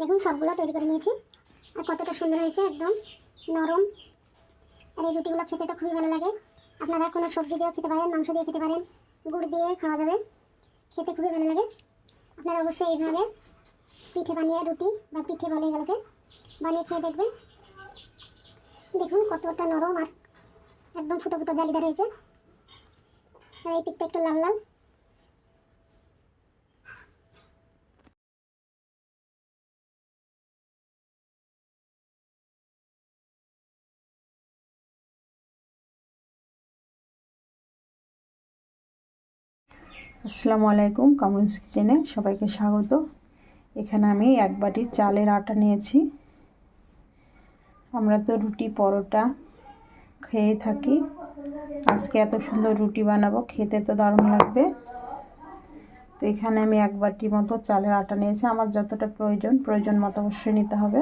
দেখুন, সবগুলো তৈরি করে নিয়েছি। আর কতটা সুন্দর হয়েছে, একদম নরম। আর এই রুটিগুলো খেতে তো খুবই ভালো লাগে। আপনারা কোনো সবজি দিয়েও খেতে পারেন, মাংস দিয়ে খেতে পারেন, গুড় দিয়ে খাওয়া যাবে। খেতে খুবই ভালো লাগে। আপনারা অবশ্যই এইভাবে পিঠে বানিয়ে রুটি বা পিঠে বলে এগুলোকে বানিয়ে খেয়ে দেখবেন। দেখুন, কতটা নরম আর একদম ফুটো ফুটো জালিদার হয়েছে। আর এই পিঠটা একটু লাল লাল। আসসালামু আলাইকুম কামরুন্স কিচেনে সবাইকে স্বাগত। এখানে আমি এক বাটি চালের আটা নিয়েছি। আমরা তো রুটি পরোটা খেয়ে থাকি। আজকে এত সুন্দর রুটি বানাবো, খেতে তো দারুণ লাগবে। তো এখানে আমি এক বাটি মতো চালের আটা নিয়েছি, আমার যতটা প্রয়োজন প্রয়োজন মতো অবশ্যই নিতে হবে।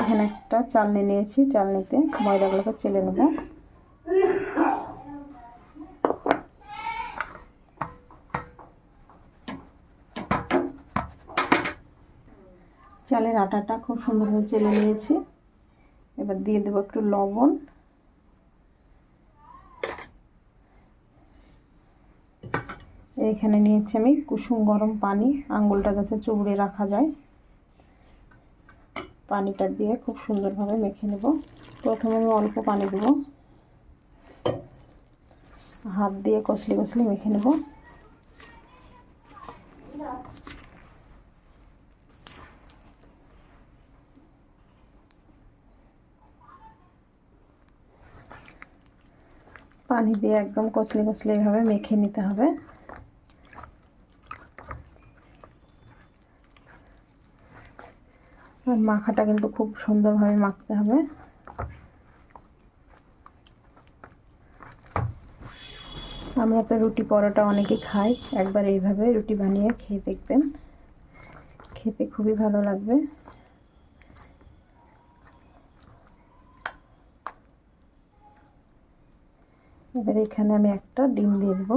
এখানে একটা চালনি নিয়েছি, চালনিতে ময়দাগুলোকে চেলে নেব। চালের আটাটা খুব সুন্দরভাবে চেলে নিয়েছি। এবার দিয়ে দেবো একটু লবণ। এখানে নিয়েছি আমি কুসুম গরম পানি। আঙ্গুলটা যাতে চুবড়ে রাখা যায়। পানিটা দিয়ে খুব সুন্দরভাবে মেখে নেব। প্রথমে আমি অল্প পানি দেবো। হাত দিয়ে কষলি কষলি মেখে নেব। পানি দিয়ে একদম কচলি কচলি এভাবে মেখে নিতে হবে। মাখাটা কিন্তু খুব সুন্দরভাবে মাখতে হবে। আমরা তো রুটি পরোটা অনেকেই খাই, একবার এইভাবে রুটি বানিয়ে খেয়ে দেখবেন। খেতে খুবই ভালো লাগবে। এবার এখানে আমি একটা ডিম দিয়ে দেবো।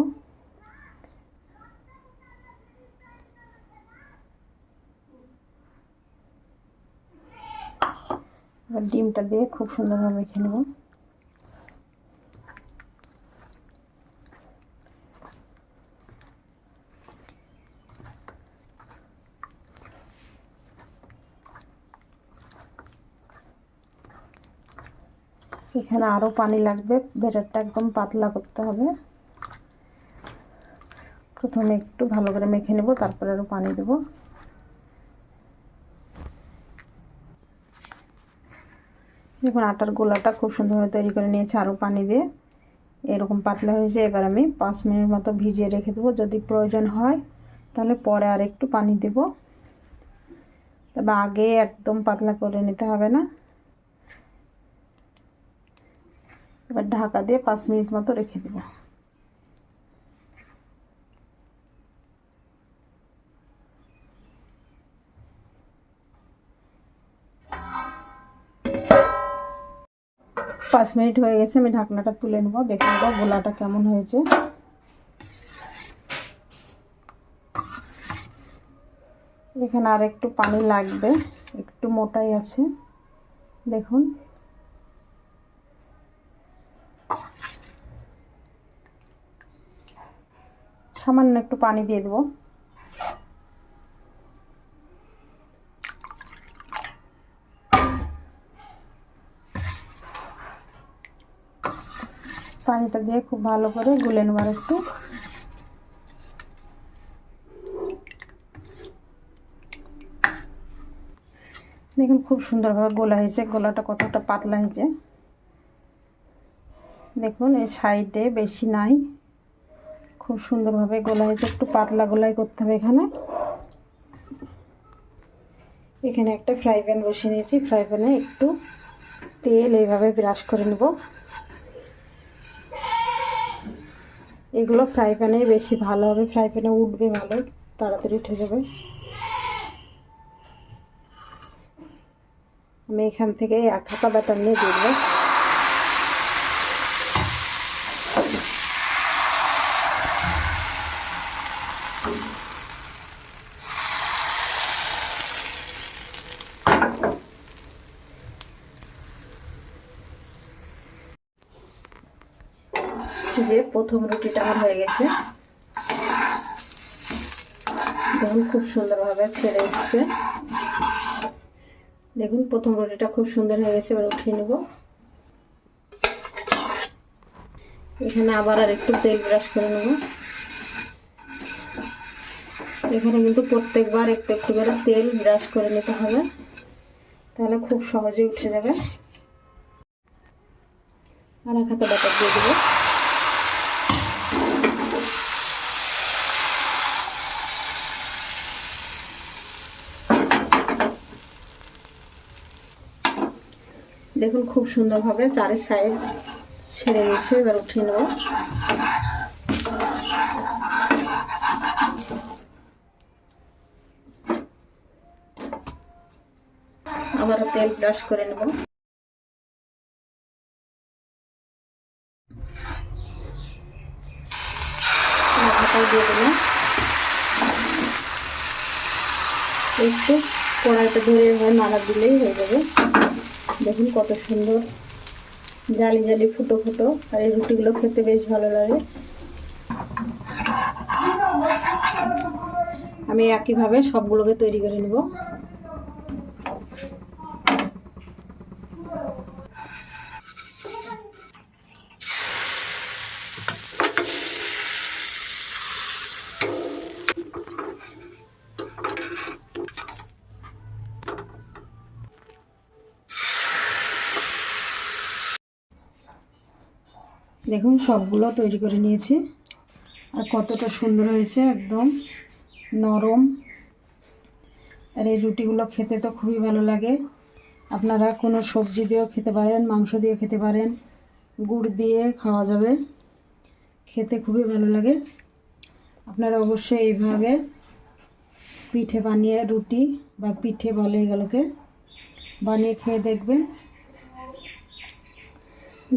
ডিমটা দিয়ে খুব সুন্দরভাবে মেখে নেব। এখানে আরও পানি লাগবে। ব্যাটারটা একদম পাতলা করতে হবে। প্রথমে একটু ভালো করে মেখে নেব, তারপরে আরও পানি দেব। দেখুন, আটার গোলাটা খুব সুন্দরভাবে তৈরি করে নিয়েছে আরও পানি দিয়ে। এরকম পাতলা হয়েছে, এবার আমি পাঁচ মিনিট মতো ভিজিয়ে রেখে দেবো। যদি প্রয়োজন হয়, তাহলে পরে আর একটু পানি দেব। তবে আগে একদম পাতলা করে নিতে হবে না। এবার ঢাকা দিয়ে পাঁচ মিনিট মতো রেখে দেব। পাঁচ মিনিট হয়ে গেছে, আমি ঢাকনাটা তুলে নেব, দেখে নেব গোলাটা কেমন হয়েছে। এখানে আর একটু পানি লাগবে, একটু মোটাই আছে, দেখুন। সামান্য একটু পানি দিয়ে দেবো। পানিটা দিয়ে খুব ভালো করে গুলে নেবার একটু। দেখুন খুব সুন্দরভাবে গোলা হয়েছে, গোলাটা কতটা পাতলা হয়েছে। দেখুন এই সাইডে বেশি নাই। খুব সুন্দরভাবে গোলা হয়েছে একটু পাতলা গোলাই করতে হবে এখানে। এখানে একটা ফ্রাই প্যান বসিয়ে নিয়েছি। ফ্রাই প্যানে একটু তেল এইভাবে ব্রাশ করে নেব। এগুলো ফ্রাই প্যানে বেশি ভালো হবে। ফ্রাই প্যানে উঠবে ভালো তাড়াতাড়ি উঠে যাবে। আমি এখান থেকে এক হাতা ব্যাটার নিয়ে দেখব যে প্রথম রুটিটা আমার হয়ে গেছে। দেখুন খুব সুন্দরভাবে ছেড়ে এসছে। দেখুন, প্রথম রুটিটা খুব সুন্দর হয়ে গেছে, এবার উঠিয়ে নেব। এখানে আবার আর একটু তেল ব্রাশ করে নেব। এখানে কিন্তু প্রত্যেকবার একটু একটু করে তেল ব্রাশ করে নিতে হবে। তাহলে খুব সহজে উঠে যাবে। আর এক হাতে বাটার দিয়ে দেবো। দেখুন খুব সুন্দরভাবে চারের সাইড ছেড়ে গেছে এবার উঠিয়ে নেব। আবারও তেল ব্রাশ করে নেব। একটু কড়াইটা ধরে এভাবে নাড়া দিলেই হয়ে যাবে। দেখুন কত সুন্দর জালি জালি ফুটো ফুটো, আর এই রুটিগুলো খেতে বেশ ভালো লাগে। আমি একইভাবে সবগুলোকে তৈরি করে নেব। দেখুন, সবগুলো তৈরি করে নিয়েছি। আর কতটা সুন্দর হয়েছে, একদম নরম। আর এই রুটিগুলো খেতে তো খুবই ভালো লাগে। আপনারা কোনো সবজি দিয়েও খেতে পারেন, মাংস দিয়ে খেতে পারেন। গুড় দিয়ে খাওয়া যাবে। খেতে খুবই ভালো লাগে। আপনারা অবশ্যই এইভাবে পিঠে বানিয়ে রুটি বা পিঠে বলে এগুলোকে বানিয়ে খেয়ে দেখবেন।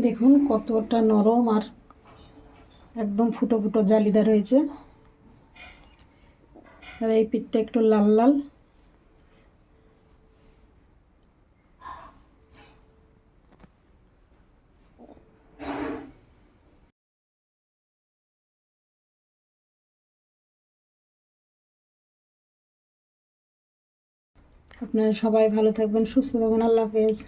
দেখুন, কতটা নরম আর একদম ফুটো ফুটো জালিদার হয়েছে। আর এই পিঠটা একটু লাল লাল। আপনারা সবাই ভালো থাকবেন, সুস্থ থাকবেন। আল্লাহ হাফেজ।